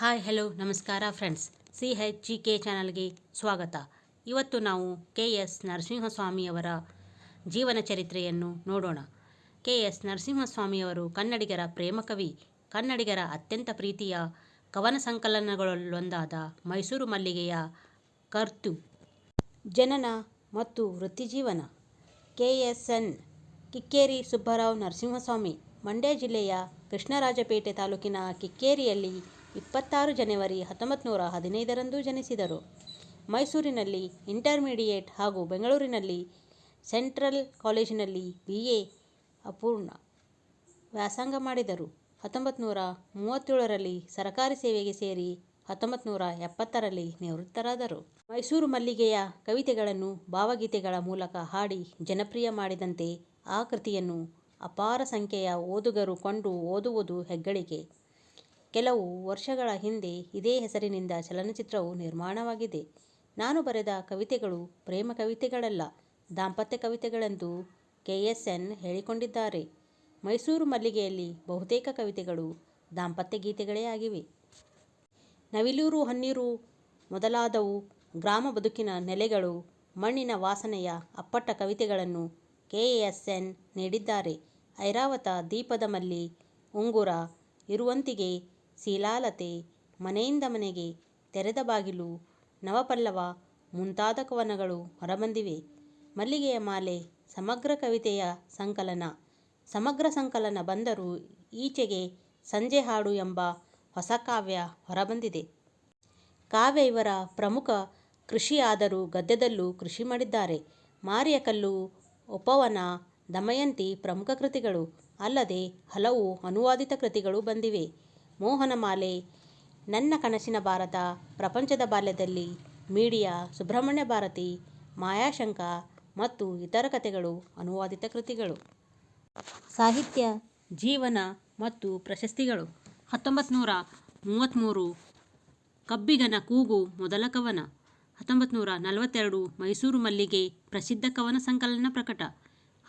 Hi, hello, ನಮಸ್ಕಾರ friends. C H G K ಚಾನಲ್ಗೆ ಸ್ವಾಗತ. ಇವತ್ತು ನಾವು ಕೆ ಎಸ್ ನರಸಿಂಹಸ್ವಾಮಿಯವರ ಜೀವನ ಚರಿತ್ರೆಯನ್ನು ನೋಡೋಣ. ಕೆ ಎಸ್ ನರಸಿಂಹಸ್ವಾಮಿಯವರು ಕನ್ನಡಿಗರ ಪ್ರೇಮಕವಿ ಕನ್ನಡಿಗರ ಅತ್ಯಂತ ಪ್ರೀತಿಯ ಕವನ ಸಂಕಲನಗಳಲ್ಲೊಂದಾದ ಮೈಸೂರು ಮಲ್ಲಿಗೆಯ ಕರ್ತು, ಜನನ ಮತ್ತು ವೃತ್ತಿಜೀವನ K S N Kikkeri Subbarao Narasimhaswamy, Mandya ಜಿಲ್ಲೆಯ ಕೃಷ್ಣರಾಜಪೇಟೆ ತಾಲೂಕಿನ ಕಿಕ್ಕೇರಿಯಲ್ಲಿ ಇಪ್ಪತ್ತಾರು ಜನವರಿ ಹತ್ತೊಂಬತ್ತು ನೂರ ಹದಿನೈದರಂದು ಜನಿಸಿದರು. ಮೈಸೂರಿನಲ್ಲಿ ಇಂಟರ್ಮೀಡಿಯೇಟ್ ಹಾಗೂ ಬೆಂಗಳೂರಿನಲ್ಲಿ ಸೆಂಟ್ರಲ್ ಕಾಲೇಜಿನಲ್ಲಿ ಬಿ ಎ ಅಪೂರ್ಣ ವ್ಯಾಸಂಗ ಮಾಡಿದರು. ಹತ್ತೊಂಬತ್ತು ನೂರ ಮೂವತ್ತೇಳರಲ್ಲಿ ಸರಕಾರಿ ಸೇವೆಗೆ ಸೇರಿ ಹತ್ತೊಂಬತ್ತು ನೂರ ಎಪ್ಪತ್ತರಲ್ಲಿ ನಿವೃತ್ತರಾದರು. ಮೈಸೂರು ಮಲ್ಲಿಗೆಯ ಕವಿತೆಗಳನ್ನು ಭಾವಗೀತೆಗಳ ಮೂಲಕ ಹಾಡಿ ಜನಪ್ರಿಯ ಮಾಡಿದಂತೆ ಆ ಕೃತಿಯನ್ನು ಅಪಾರ ಸಂಖ್ಯೆಯ ಓದುಗರು ಕೊಂಡು ಓದುವುದು ಹೆಗ್ಗಳಿಕೆ. ಕೆಲವು ವರ್ಷಗಳ ಹಿಂದೆ ಇದೇ ಹೆಸರಿನಿಂದ ಚಲನಚಿತ್ರವು ನಿರ್ಮಾಣವಾಗಿದೆ. ನಾನು ಬರೆದ ಕವಿತೆಗಳು ಪ್ರೇಮ ಕವಿತೆಗಳಲ್ಲ, ದಾಂಪತ್ಯ ಕವಿತೆಗಳೆಂದು ಕೆ. ಎಸ್. ಎನ್. ಹೇಳಿಕೊಂಡಿದ್ದಾರೆ. ಮೈಸೂರು ಮಲ್ಲಿಗೆಯಲ್ಲಿ ಬಹುತೇಕ ಕವಿತೆಗಳು ದಾಂಪತ್ಯ ಗೀತೆಗಳೇ ಆಗಿವೆ. ನವಿಲೂರು ಹನ್ನೀರು ಮೊದಲಾದವು ಗ್ರಾಮ ಬದುಕಿನ ನೆಲೆಗಳು, ಮಣ್ಣಿನ ವಾಸನೆಯ ಅಪ್ಪಟ ಕವಿತೆಗಳನ್ನು ಕೆ. ಎಸ್. ಎನ್. ನೀಡಿದ್ದಾರೆ. ಐರಾವತ ದೀಪದ ಮಲ್ಲಿ, ಉಂಗುರ, ಇರುವಂತಿಗೆ ಶೀಲಾಲತೆ ಮನೆಯಿಂದ ಮನೆಗೆ ತೆರೆದ ಬಾಗಿಲು, ನವಪಲ್ಲವ ಮುಂತಾದ ಕವನಗಳು ಹೊರಬಂದಿವೆ. ಮಲ್ಲಿಗೆಯ ಮಾಲೆ, ಸಮಗ್ರ ಕವಿತೆಯ ಸಂಕಲನ. ಸಮಗ್ರ ಸಂಕಲನ ಬಂದರೂ ಈಚೆಗೆ ಸಂಜೆ ಹಾಡು ಎಂಬ ಹೊಸ ಕಾವ್ಯ ಹೊರಬಂದಿದೆ. ಕಾವ್ಯ ಇವರ ಪ್ರಮುಖ ಕೃಷಿಯಾದರೂ ಗದ್ಯದಲ್ಲೂ ಕೃಷಿ ಮಾಡಿದ್ದಾರೆ. ಮಾರಿಯಕಲ್ಲು ಉಪವನ ದಮಯಂತಿ ಪ್ರಮುಖ ಕೃತಿಗಳು. ಅಲ್ಲದೆ ಹಲವು ಅನುವಾದಿತ ಕೃತಿಗಳು ಬಂದಿವೆ. ಮೋಹನಮಾಲೆ ನನ್ನ ಕನಸಿನ ಭಾರತ, ಪ್ರಪಂಚದ ಬಾಲ್ಯದಲ್ಲಿ, ಮೀಡಿಯಾ, ಸುಬ್ರಹ್ಮಣ್ಯ ಭಾರತಿ, ಮಾಯಾಶಂಕ ಮತ್ತು ಇತರ ಕಥೆಗಳು ಅನುವಾದಿತ ಕೃತಿಗಳು. ಸಾಹಿತ್ಯ, ಜೀವನ ಮತ್ತು ಪ್ರಶಸ್ತಿಗಳು. ಹತ್ತೊಂಬತ್ತು ನೂರ ಮೂವತ್ತ್ಮೂರು ಕಬ್ಬಿಗನ ಕೂಗು ಮೊದಲ ಕವನ. ಹತ್ತೊಂಬತ್ತು ನೂರ ನಲವತ್ತೆರಡು, ಮೈಸೂರು ಮಲ್ಲಿಗೆ ಪ್ರಸಿದ್ಧ ಕವನ ಸಂಕಲನ ಪ್ರಕಟ.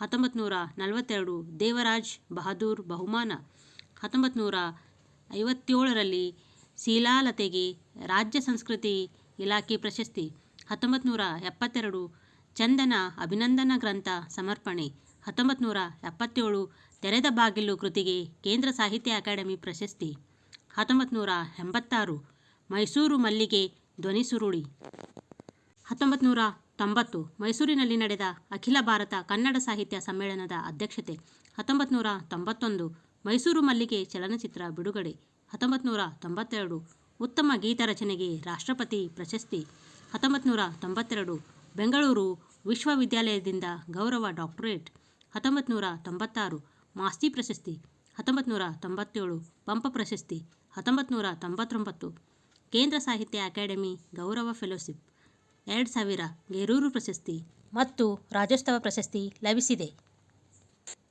ಹತ್ತೊಂಬತ್ತು ನೂರ ನಲವತ್ತೆರಡು, ದೇವರಾಜ್ ಬಹದ್ದೂರ್ ಬಹುಮಾನ. ಹತ್ತೊಂಬತ್ತು ನೂರ ಐವತ್ತೇಳರಲ್ಲಿ ಶೀಲಾಲತೆಗೆ ರಾಜ್ಯ ಸಂಸ್ಕೃತಿ ಇಲಾಖೆ ಪ್ರಶಸ್ತಿ ಹತ್ತೊಂಬತ್ತು ನೂರ ಎಪ್ಪತ್ತೆರಡು ಚಂದನ ಅಭಿನಂದನಾ ಗ್ರಂಥ ಸಮರ್ಪಣೆ ಹತ್ತೊಂಬತ್ತು ನೂರ ಎಪ್ಪತ್ತೇಳು ತೆರೆದ ಬಾಗಿಲು ಕೃತಿಗೆ ಕೇಂದ್ರ ಸಾಹಿತ್ಯ ಅಕಾಡೆಮಿ ಪ್ರಶಸ್ತಿ ಹತ್ತೊಂಬತ್ತು ನೂರ ಎಂಬತ್ತಾರು ಮೈಸೂರು ಮಲ್ಲಿಗೆ ಧ್ವನಿ ಸುರುಳಿ ಹತ್ತೊಂಬತ್ತು ನೂರ ತೊಂಬತ್ತು ಮೈಸೂರಿನಲ್ಲಿ ನಡೆದ ಅಖಿಲ ಭಾರತ ಕನ್ನಡ ಸಾಹಿತ್ಯ ಸಮ್ಮೇಳನದ ಅಧ್ಯಕ್ಷತೆ ಹತ್ತೊಂಬತ್ತು ನೂರ ತೊಂಬತ್ತೊಂದು ಮೈಸೂರು ಮಲ್ಲಿಗೆ ಚಲನಚಿತ್ರ ಬಿಡುಗಡೆ. ಹತ್ತೊಂಬತ್ತು ನೂರ ತೊಂಬತ್ತೆರಡು. ಉತ್ತಮ ಗೀತ ರಚನೆಗೆ ರಾಷ್ಟ್ರಪತಿ ಪ್ರಶಸ್ತಿ. ಹತ್ತೊಂಬತ್ತು ತೊಂಬತ್ತೆರಡು. ಬೆಂಗಳೂರು ವಿಶ್ವವಿದ್ಯಾಲಯದಿಂದ ಗೌರವ ಡಾಕ್ಟರೇಟ್. ಹತ್ತೊಂಬತ್ತು ನೂರ ತೊಂಬತ್ತಾರು. ಮಾಸ್ತಿ ಪ್ರಶಸ್ತಿ. ಹತ್ತೊಂಬತ್ತು ನೂರ ತೊಂಬತ್ತೇಳು. ಪಂಪ ಪ್ರಶಸ್ತಿ. ಹತ್ತೊಂಬತ್ತು ನೂರ ತೊಂಬತ್ತೊಂಬತ್ತು. ಕೇಂದ್ರ ಸಾಹಿತ್ಯ ಅಕಾಡೆಮಿ ಗೌರವ ಫೆಲೋಶಿಪ್. ಎರಡು ಸಾವಿರ ಗೇರೂರು ಪ್ರಶಸ್ತಿ. ಮತ್ತು ರಾಜ್ಯೋತ್ಸವ ಪ್ರಶಸ್ತಿ ಲಭಿಸಿದೆ.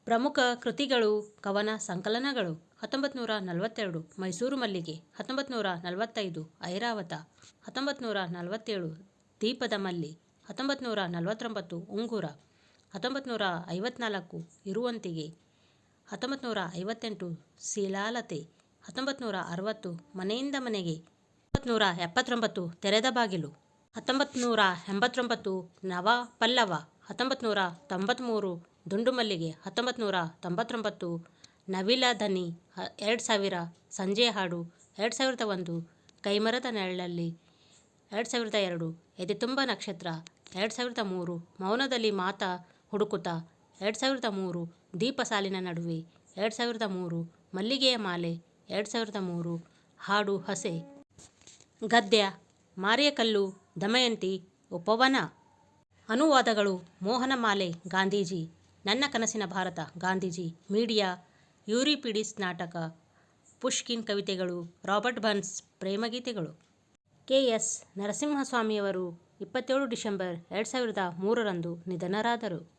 ಪ್ರಮುಖ ಕೃತಿಗಳು ಕವನ ಸಂಕಲನಗಳು. ಹತ್ತೊಂಬತ್ತು ನೂರ ನಲವತ್ತೆರಡು ಮೈಸೂರು ಮಲ್ಲಿಗೆ. ಹತ್ತೊಂಬತ್ತು ನೂರ ನಲವತ್ತೈದು ಐರಾವತ. ಹತ್ತೊಂಬತ್ತು ನೂರ ನಲವತ್ತೇಳು ದೀಪದ ಮಲ್ಲಿ. ಹತ್ತೊಂಬತ್ತು ನೂರ ನಲವತ್ತೊಂಬತ್ತು ಉಂಗುರ. ಹತ್ತೊಂಬತ್ತು ನೂರ ಐವತ್ನಾಲ್ಕು ಇರುವಂತಿಗೆ. ಹತ್ತೊಂಬತ್ತು ನೂರ ಐವತ್ತೆಂಟು ಶೀಲಾಲತೆ. ಹತ್ತೊಂಬತ್ತು ನೂರ ಅರವತ್ತು ಮನೆಯಿಂದ ಮನೆಗೆ. ಹತ್ತೊಂಬತ್ತು ನೂರ ಎಪ್ಪತ್ತೊಂಬತ್ತು ತೆರೆದ ಬಾಗಿಲು. ಹತ್ತೊಂಬತ್ತು ನೂರ ಎಂಬತ್ತೊಂಬತ್ತು ನವ ಪಲ್ಲವ ಹತ್ತೊಂಬತ್ತು ನೂರ ತೊಂಬತ್ತ್ಮೂರು ದುಂಡು ಮಲ್ಲಿಗೆ ಹತ್ತೊಂಬತ್ತು ನೂರ ತೊಂಬತ್ತೊಂಬತ್ತು, ನವಿಲ ಧನಿ ಎರಡು ಸಾವಿರ, ಸಂಜೆ ಹಾಡು ಎರಡು ಸಾವಿರದ ಒಂದು, ಕೈಮರದ ನೆರಳಲ್ಲಿ ಎರಡು ಸಾವಿರದ ಎರಡು ಎದೆ ತುಂಬ ನಕ್ಷತ್ರ ಎರಡು ಸಾವಿರದ ಮೂರು, ಮೌನದಲ್ಲಿ ಮಾತ ಹುಡುಕುತ ಎರಡು ಸಾವಿರದ ಮೂರು, ದೀಪ ಸಾಲಿನ ನಡುವೆ ಎರಡು ಸಾವಿರದ ಮೂರು, ಮಲ್ಲಿಗೆಯ ಮಾಲೆ ಎರಡು ಸಾವಿರದ ಮೂರು, ಹಾಡು ಹಸೆ. ಗದ್ಯ, ಮಾರಿಯಕಲ್ಲು, ದಮಯಂತಿ, ಉಪವನ. ಅನುವಾದಗಳು ಮೋಹನ ಮಾಲೆ ಗಾಂಧೀಜಿ. ನನ್ನ ಕನಸಿನ ಭಾರತ, ಗಾಂಧೀಜಿ, ಮೀಡಿಯಾ, ಯೂರಿಪಿಡಿಸ್ ನಾಟಕ, ಪುಷ್ಕಿನ್ ಕವಿತೆಗಳು, ರಾಬರ್ಟ್ ಬರ್ನ್ಸ್ ಪ್ರೇಮಗೀತೆಗಳು. ಕೆ. ಎಸ್. ನರಸಿಂಹಸ್ವಾಮಿಯವರು ಇಪ್ಪತ್ತೇಳು ಡಿಸೆಂಬರ್ ಎರಡು ಸಾವಿರದ ಮೂರರಂದು ನಿಧನರಾದರು.